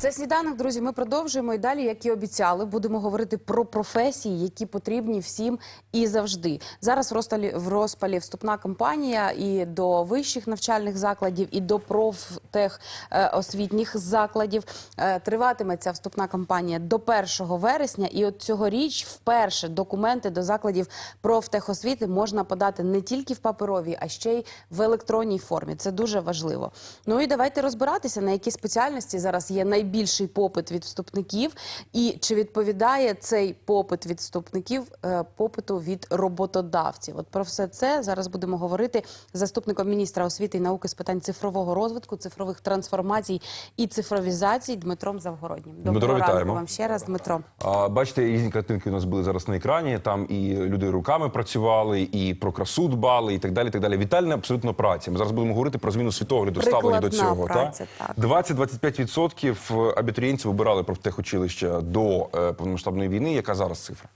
Це сніданок, друзі. Ми продовжуємо і далі, як і обіцяли, будемо говорити про професії, які потрібні всім і завжди. Зараз в розпалі, вступна кампанія і до вищих навчальних закладів, і до профтехосвітніх закладів. Е, Триватиме ця вступна кампанія до 1 вересня. І от цьогоріч вперше документи до закладів профтехосвіти можна подати не тільки в паперовій, а ще й в електронній формі. Це дуже важливо. Ну і давайте розбиратися, на які спеціальності зараз є найбільший попит від вступників, і чи відповідає цей попит від вступників е, попиту від роботодавців. От про все це зараз будемо говорити з заступником міністра освіти і науки з питань цифрового розвитку, цифрових трансформацій і цифровізації Дмитром Завгороднім. Дмитро, Доброго ранку вітаємо. вам ще раз, Дмитро. А, бачите, різні картинки у нас були зараз на екрані. Там і люди руками працювали, і про красу дбали, і так далі. і так далі. Вітальна абсолютно праця. Ми зараз будемо говорити про зміну світогляду, ставлення до Прикладна цього. праця, так. 20-25% абітурієнтів обирали профтехучилища до е, повномасштабної війни. Яка зараз цифра?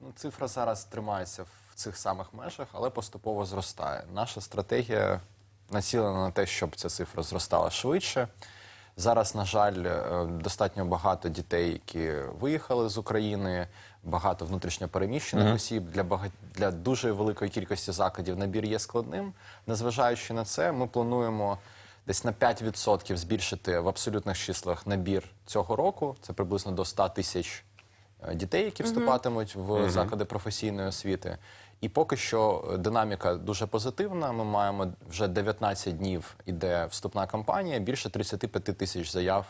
Ну, цифра зараз тримається в цих самих межах, але поступово зростає. Наша стратегія націлена на те, щоб ця цифра зростала швидше. Зараз, на жаль, е, достатньо багато дітей, які виїхали з України, багато внутрішньопереміщених осіб. Для бага... для дуже великої кількості закладів набір є складним. Незважаючи на це, ми плануємо десь на 5% збільшити в абсолютних числах набір цього року. Це приблизно до 100 тисяч е, дітей, які вступатимуть в заклади професійної освіти. І поки що е, динаміка дуже позитивна. Ми маємо вже 19 днів іде вступна кампанія. Більше 35 тисяч заяв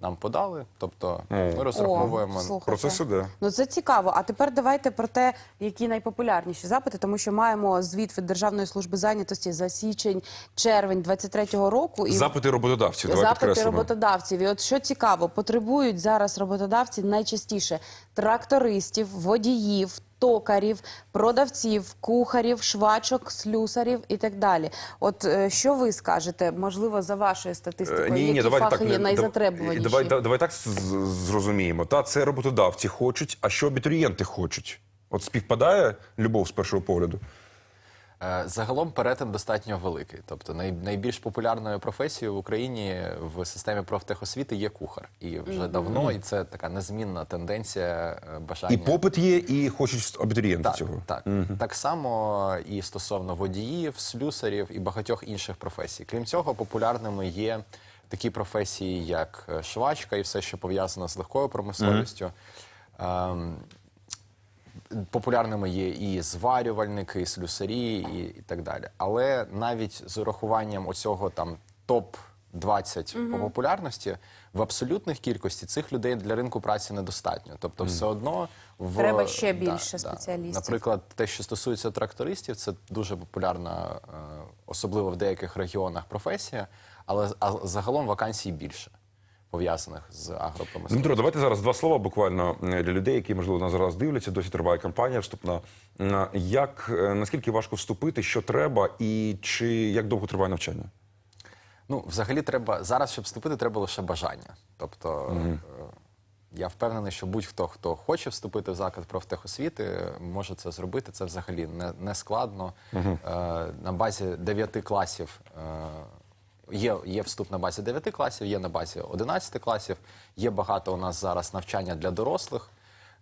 нам подали. Тобто ми розраховуємо. О, слухайте. Процес іде. Ну це цікаво. А тепер давайте про те, які найпопулярніші запити, тому що маємо звіт від Державної служби зайнятості за січень, червень 23-го року. І Запити роботодавців. Давай запити підкреслимо. роботодавців. І от що цікаво, потребують зараз роботодавці найчастіше трактористів, водіїв. Токарів, продавців, кухарів, швачок, слюсарів і так далі. От е, що ви скажете? Можливо, за вашою статистикою, Е, Ні, ні, які давайте фахи так є не- найзатребуваніші? Давай, давай, давай так з- з- зрозуміємо. Та це роботодавці хочуть, а що абітурієнти хочуть? От співпадає любов з першого погляду. Е, Загалом перетин достатньо великий. Тобто найбільш популярною професією в Україні в системі профтехосвіти є кухар. І вже давно, і це така незмінна тенденція е, бажання. І попит є, і хочуть абітурієнти Так, цього. так. так само і стосовно водіїв, слюсарів і багатьох інших професій. Крім цього, популярними є такі професії, як е, швачка і все, що пов'язано з легкою промисловістю. Ем, Популярними є і зварювальники, і слюсарі, і, і так далі. Але навіть з урахуванням оцього там топ 20 по популярності в абсолютних кількості цих людей для ринку праці недостатньо. Тобто, все одно в Треба ще більше спеціалістів. Наприклад, те, що стосується трактористів, це дуже популярна, е, особливо в деяких регіонах, професія, але а загалом вакансій більше пов'язаних з агропромисловістю. Дмитро, давайте зараз два слова буквально е, для людей, які можливо нас зараз дивляться. Досі триває кампанія вступна. М, Як е, наскільки важко вступити, що треба, і чи як довго триває навчання? Ну, взагалі, треба зараз, щоб вступити, треба лише бажання. Тобто, е, я впевнений, що будь-хто, хто хоче вступити в заклад профтехосвіти, е, може це зробити. Це взагалі не, не складно. Е, на базі 9 класів. Е, Є, є вступ на базі 9 класів, є на базі 11 класів. Є багато у нас зараз навчання для дорослих.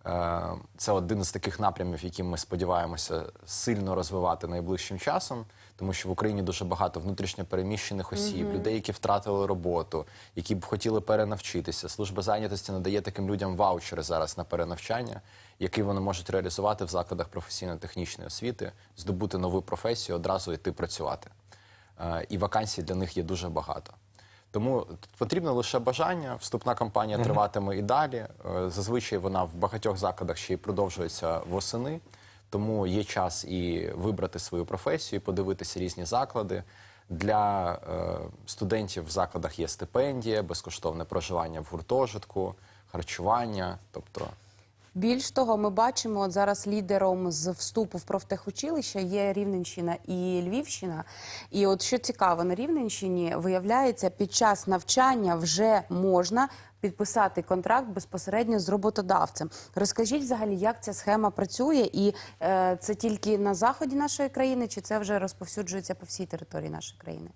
Е, Це один з таких напрямів, які ми сподіваємося сильно розвивати найближчим часом, тому що в Україні дуже багато внутрішньопереміщених осіб, людей, які втратили роботу, які б хотіли перенавчитися. Служба зайнятості надає таким людям ваучери зараз на перенавчання, які вони можуть реалізувати в закладах професійно-технічної освіти, здобути нову професію, одразу йти працювати. Е, І вакансій для них є дуже багато. Тому потрібно лише бажання. Вступна кампанія триватиме і далі. Е, Зазвичай вона в багатьох закладах ще й продовжується восени. Тому є час і вибрати свою професію, і подивитися різні заклади. Для е, студентів в закладах є стипендія, безкоштовне проживання в гуртожитку, харчування. Тобто Більш того, ми бачимо от зараз лідером з вступу в профтехучилище є Рівненщина і Львівщина. І от що цікаво, на Рівненщині виявляється, під час навчання вже можна підписати контракт безпосередньо з роботодавцем. Розкажіть взагалі, як ця схема працює, і е, це тільки на заході нашої країни, чи це вже розповсюджується по всій території нашої країни?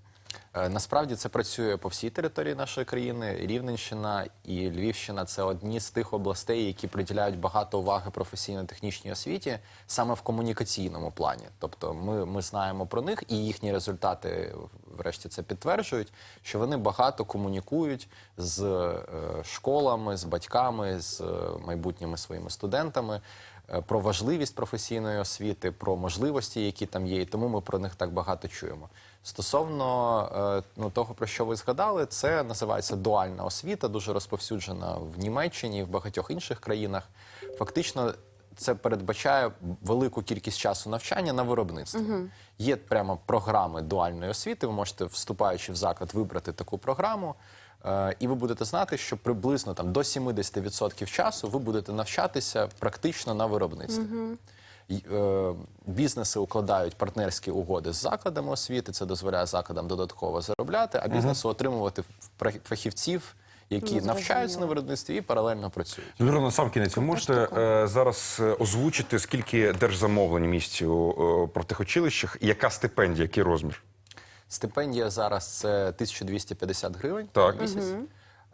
Е, Насправді це працює по всій території нашої країни. Рівненщина і Львівщина це одні з тих областей, які приділяють багато уваги професійно-технічній освіті саме в комунікаційному плані. Тобто, ми, ми знаємо про них, і їхні результати, врешті, це підтверджують, що вони багато комунікують з е, школами, з батьками, з е, майбутніми своїми студентами. Про важливість професійної освіти, про можливості, які там є, і тому ми про них так багато чуємо. Стосовно ну, того, про що ви згадали, це називається дуальна освіта, дуже розповсюджена в Німеччині і в багатьох інших країнах. Фактично, це передбачає велику кількість часу навчання на виробництво. Є прямо програми дуальної освіти. Ви можете, вступаючи в заклад, вибрати таку програму. Е, І ви будете знати, що приблизно там до 70% часу ви будете навчатися практично на виробництві. Е, Бізнеси укладають партнерські угоди з закладами освіти. Це дозволяє закладам додатково заробляти, а бізнесу отримувати фахівців, які Ну, навчаються на виробництві і паралельно працюють. Людмила, на сам кінець, ви можете е, зараз е, озвучити, скільки держзамовлень місць у е, профтехучилищах, і яка стипендія, який розмір? Стипендія зараз це 1250 гривень Так. на місяць.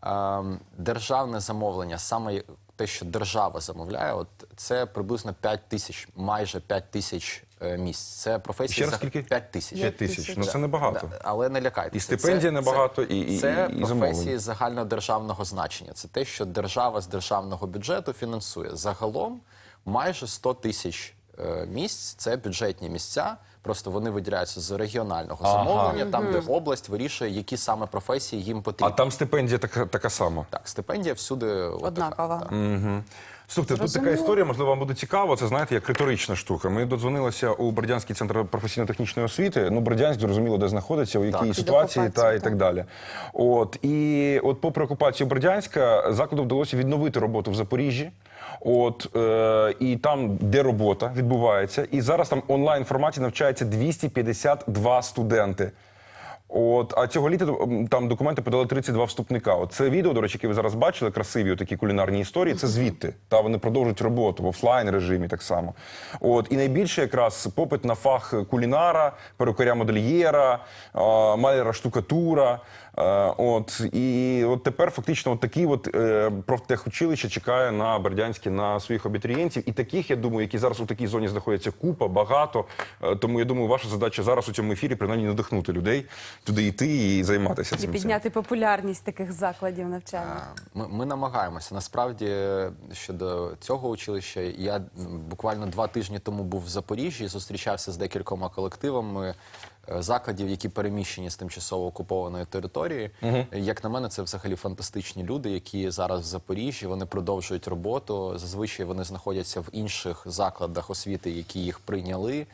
Ем, Державне замовлення, саме те, що держава замовляє, от це приблизно 5 тисяч, майже 5 тисяч е, місць. Це професії Ще раз за скільки? 5 тисяч. П'ять тисяч. Ну це небагато. Да, але не лякайтеся. І стипендія небагато, і- і- це і- і замовлення. професії загальнодержавного значення. Це те, що держава з державного бюджету фінансує. Загалом майже 100 тисяч е, місць це бюджетні місця. Просто вони виділяються з регіонального Ага. замовлення, там, де область вирішує, які саме професії їм А там стипендія така, така сама. Так, стипендія всюди от Однакова. так. Слухайте, тут така історія, можливо, вам буде цікаво. Це знаєте, як риторична штука. Ми додзвонилися у Бердянський центр професійно-технічної освіти. Ну, Бердянськ зрозуміло, де знаходиться, у якій Так. ситуації та і окупацією, так далі. От і от, попри окупацію Бердянська, закладу вдалося відновити роботу в Запоріжжі. От е, і там, де робота відбувається, і зараз там онлайн форматі навчається 252 студенти. От, а цього літа там документи подали 32 вступника. От це відео, до речі, яке ви зараз бачили, красиві такі кулінарні історії. Це звідти. Та вони продовжують роботу в офлайн режимі так само. От і найбільше якраз попит на фах кулінара, перукаря модельєра, маляра штукатура. Е, От і от тепер фактично от такі от е, профтехучилище чекає на Бердянське на своїх абітурієнтів. І таких, я думаю, які зараз у такій зоні знаходяться купа, багато. Е, Тому я думаю, ваша задача зараз у цьому ефірі принаймні надихнути людей туди йти і займатися І цим. всім. підняти популярність таких закладів навчання. Ми, ми намагаємося. Насправді щодо цього училища, я буквально два тижні тому був в Запоріжжі, зустрічався з декількома колективами закладів, які переміщені з тимчасово окупованої території. Як на мене, це взагалі фантастичні люди, які зараз в Запоріжжі вони продовжують роботу. Зазвичай вони знаходяться в інших закладах освіти, які їх прийняли.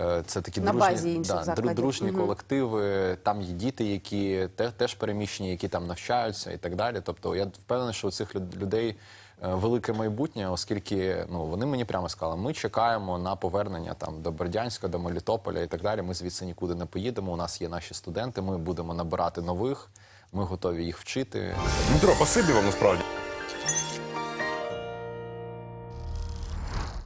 Е, Це такі На дружні, базі інших да, дружні Мгм. колективи, там є діти, які те- теж переміщені, які там навчаються і так далі. Тобто я впевнений, що у цих люд- людей е, велике майбутнє, оскільки ну вони мені прямо сказали, ми чекаємо на повернення там до Бердянська, до Мелітополя і так далі. Ми звідси нікуди не поїдемо. У нас є наші студенти. Ми будемо набирати нових. Ми готові їх вчити. Дмитро, спасибі вам насправді.